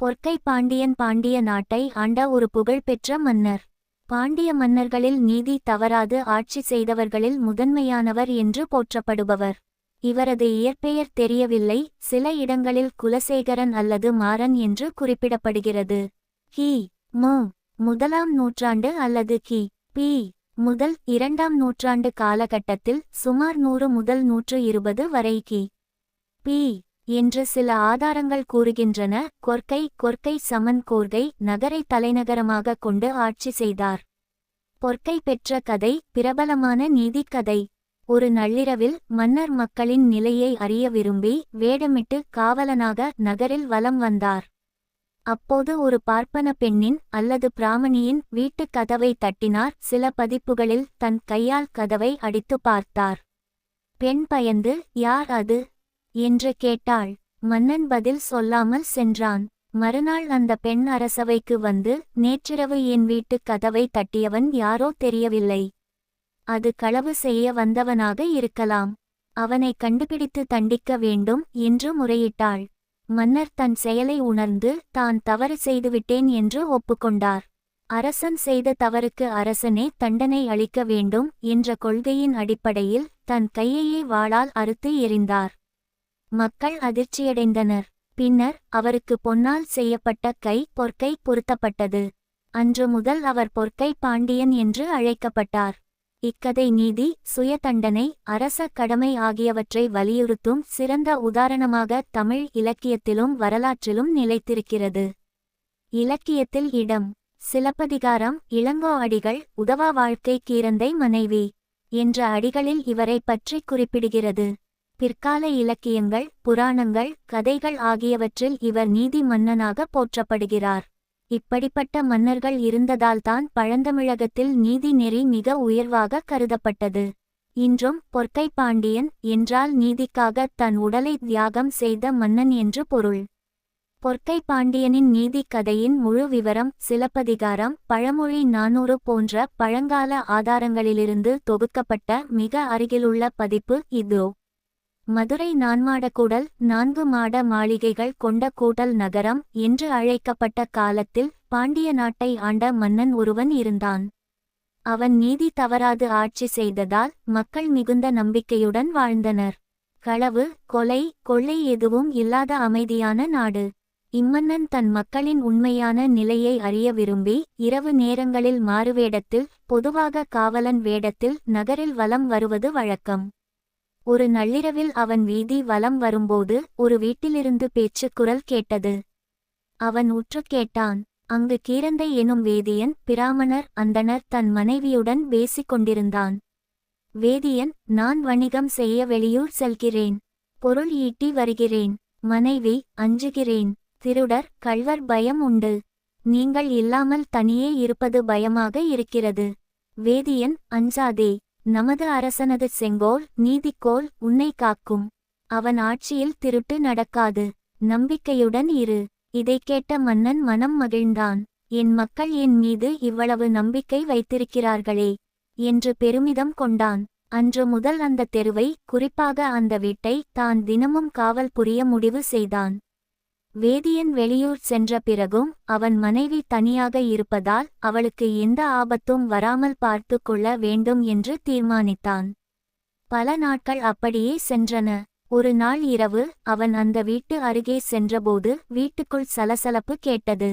பொற்கை பாண்டியன் பாண்டிய நாட்டை ஆண்ட ஒரு புகழ்பெற்ற மன்னர். பாண்டிய மன்னர்களில் நீதி தவறாது ஆட்சி செய்தவர்களில் முதன்மையானவர் என்று போற்றப்படுபவர். இவரது இயற்பெயர் தெரியவில்லை சில இடங்களில் குலசேகரன் அல்லது மாறன் என்று குறிப்பிடப்படுகிறது. கி மு முதலாம் நூற்றாண்டு அல்லது கி பி முதல் இரண்டாம் நூற்றாண்டு காலகட்டத்தில் சுமார் நூறு முதல் நூற்று இருபது வரை கி பி என்று சில ஆதாரங்கள் கூறுகின்றன. கொர்க்கை கொர்க்கை சமன் கோர்கை நகரை தலைநகரமாக கொண்டு ஆட்சி செய்தார். பொற்கை பெற்ற கதை பிரபலமான நீதிக் கதை. ஒரு நள்ளிரவில் மன்னர் மக்களின் நிலையை அறிய விரும்பி வேடமிட்டு காவலனாக நகரில் வலம் வந்தார். அப்போது ஒரு பார்ப்பன பெண்ணின் அல்லது பிராமணியின் வீட்டுக் கதவை தட்டினார். சில பதிப்புகளில் தன் கையால் கதவை அடித்து பார்த்தார். பெண் பயந்து யார் அது? என்று கேட்டாள். மன்னன் பதில் சொல்லாமல் சென்றான். மறுநாள் அந்த பெண் அரசவைக்கு வந்து நேற்றிரவு என் வீட்டுக் கதவை தட்டியவன் யாரோ தெரியவில்லை. அது களவு செய்ய வந்தவனாக இருக்கலாம். அவனை கண்டுபிடித்து தண்டிக்க வேண்டும் என்று முறையிட்டாள். மன்னர் தன் செயலை உணர்ந்து தான் தவறு செய்துவிட்டேன் என்று ஒப்புக்கொண்டார். அரசன் செய்த தவறுக்கு அரசனே தண்டனை அளிக்க வேண்டும் என்ற கொள்கையின் அடிப்படையில் தன் கையையே வாளால் அறுத்து எறிந்தார். மக்கள் அதிர்ச்சியடைந்தனர். பின்னர் அவருக்கு பொன்னால் செய்யப்பட்ட கை பொற்கை பொருத்தப்பட்டது. அன்று முதல் அவர் பொற்கை பாண்டியன் என்று அழைக்கப்பட்டார். இக்கதை நீதி சுய தண்டனை அரச கடமை ஆகியவற்றை வலியுறுத்தும் சிறந்த உதாரணமாக தமிழ் இலக்கியத்திலும் வரலாற்றிலும் நிலைத்திருக்கிறது. இலக்கியத்தில் இடம் சிலப்பதிகாரம் இளங்கோ அடிகள் உதவா வாழ்க்கை கீரந்தை மனைவி என்ற அடிகளில் இவரை பற்றி குறிப்பிடுகிறது. பிற்கால இலக்கியங்கள் புராணங்கள் கதைகள் ஆகியவற்றில் இவர் நீதி மன்னனாக போற்றப்படுகிறார். இப்படிப்பட்ட மன்னர்கள் இருந்ததால்தான் பழந்தமிழகத்தில் நீதி நெறி மிக உயர்வாக கருதப்பட்டது. இன்றும் பொற்கை பாண்டியன் என்றால் நீதிக்காக தன் உடலை தியாகம் செய்த மன்னன் என்று பொருள். பொற்கை பாண்டியனின் நீதிக் கதையின் முழு விவரம் சிலப்பதிகாரம் பழமொழி நானூறு போன்ற பழங்கால ஆதாரங்களிலிருந்து தொகுக்கப்பட்ட மிக அருகிலுள்ள பதிப்பு இதோ. மதுரை நான்மாடக்கூடல் நான்கு மாட மாளிகைகள் கொண்ட கூடல் நகரம் என்று அழைக்கப்பட்ட காலத்தில் பாண்டிய நாட்டை ஆண்ட மன்னன் ஒருவன் இருந்தான். அவன் நீதி தவறாது ஆட்சி செய்ததால் மக்கள் மிகுந்த நம்பிக்கையுடன் வாழ்ந்தனர். களவு கொலை கொள்ளை எதுவும் இல்லாத அமைதியான நாடு. இம்மன்னன் தன் மக்களின் உண்மையான நிலையை அறிய விரும்பி இரவு நேரங்களில் மாறுவேடத்தில் பொதுவாக காவலன் வேடத்தில் நகரில் வலம் வருவது வழக்கம். ஒரு நள்ளிரவில் அவன் வீதி வலம் வரும்போது ஒரு வீட்டிலிருந்து பேச்சுக் குரல் கேட்டது. அவன் உற்றுக் கேட்டான் அங்கு கீரந்தை எனும் வேதியன் பிராமணர் அந்தணர் தன் மனைவியுடன் பேசிக் கொண்டிருந்தான். வேதியன் நான் வணிகம் செய்ய வெளியூர் செல்கிறேன். பொருள் ஈட்டி வருகிறேன். மனைவி அஞ்சுகிறேன். திருடர் கள்வர் பயம் உண்டு. நீங்கள் இல்லாமல் தனியே இருப்பது பயமாக இருக்கிறது. வேதியன் அஞ்சாதே. நமது அரசனது செங்கோல் நீதிக்கோல் உன்னை காக்கும். அவன் ஆட்சியில் திருட்டு நடக்காது. நம்பிக்கையுடன் இரு. இதைக் கேட்ட மன்னன் மனம் மகிழ்ந்தான். என் மக்கள் என் மீது இவ்வளவு நம்பிக்கை வைத்திருக்கிறார்களே என்று பெருமிதம் கொண்டான். அன்று முதல் அந்த தெருவை குறிப்பாக அந்த வீட்டை தான் தினமும் காவல் புரிய முடிவு செய்தான். வேதியன் வெளியூர் சென்ற பிறகும் அவன் மனைவி தனியாக இருப்பதால் அவளுக்கு எந்த ஆபத்தும் வராமல் பார்த்து கொள்ள வேண்டும் என்று தீர்மானித்தான். பல நாட்கள் அப்படியே சென்றன. ஒரு நாள் இரவு அவன் அந்த வீட்டு அருகே சென்றபோது வீட்டுக்குள் சலசலப்பு கேட்டது.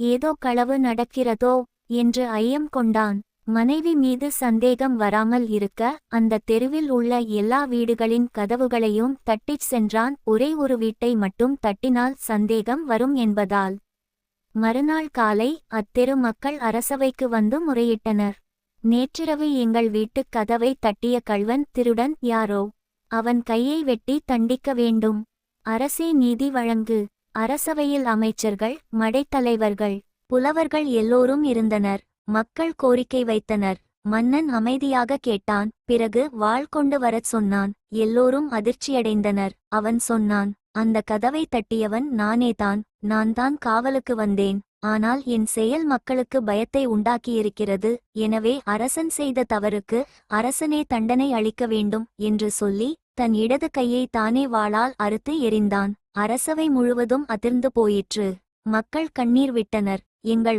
ஏதோ களவு நடக்கிறதோ? என்று ஐயம் கொண்டான். மனைவி மீது சந்தேகம் வராமல் இருக்க அந்த தெருவில் உள்ள எல்லா வீடுகளின் கதவுகளையும் தட்டிச் சென்றான். ஒரே ஒரு வீட்டை மட்டும் தட்டினால் சந்தேகம் வரும் என்பதால் மறுநாள் காலை அத்தெரு மக்கள் அரசவைக்கு வந்து முறையிட்டனர். நேற்றிரவு எங்கள் வீட்டுக் கதவை தட்டிய கள்வன் திருடன் யாரோ அவன் கையை வெட்டி தண்டிக்க வேண்டும். அரசே நீதி வழங்கு. அரசவையில் அமைச்சர்கள் மடைத்தலைவர்கள் புலவர்கள் எல்லோரும் இருந்தனர். மக்கள் கோரிக்கை வைத்தனர். மன்னன் அமைதியாக கேட்டான். பிறகு வாள் கொண்டு வரச் சொன்னான். எல்லோரும் அதிர்ச்சியடைந்தனர். அவன் சொன்னான் அந்த கதவை தட்டியவன் நானேதான். நான் தான் காவலுக்கு வந்தேன். ஆனால் என் செயல் மக்களுக்கு பயத்தை உண்டாக்கியிருக்கிறது. எனவே அரசன் செய்த தவறுக்கு அரசனே தண்டனை அளிக்க வேண்டும் என்று சொல்லி தன் இடது கையை தானே வாளால் அறுத்து எறிந்தான். அரசவை முழுவதும் அதிர்ந்து போயிற்று. மக்கள் கண்ணீர் விட்டனர். எங்கள்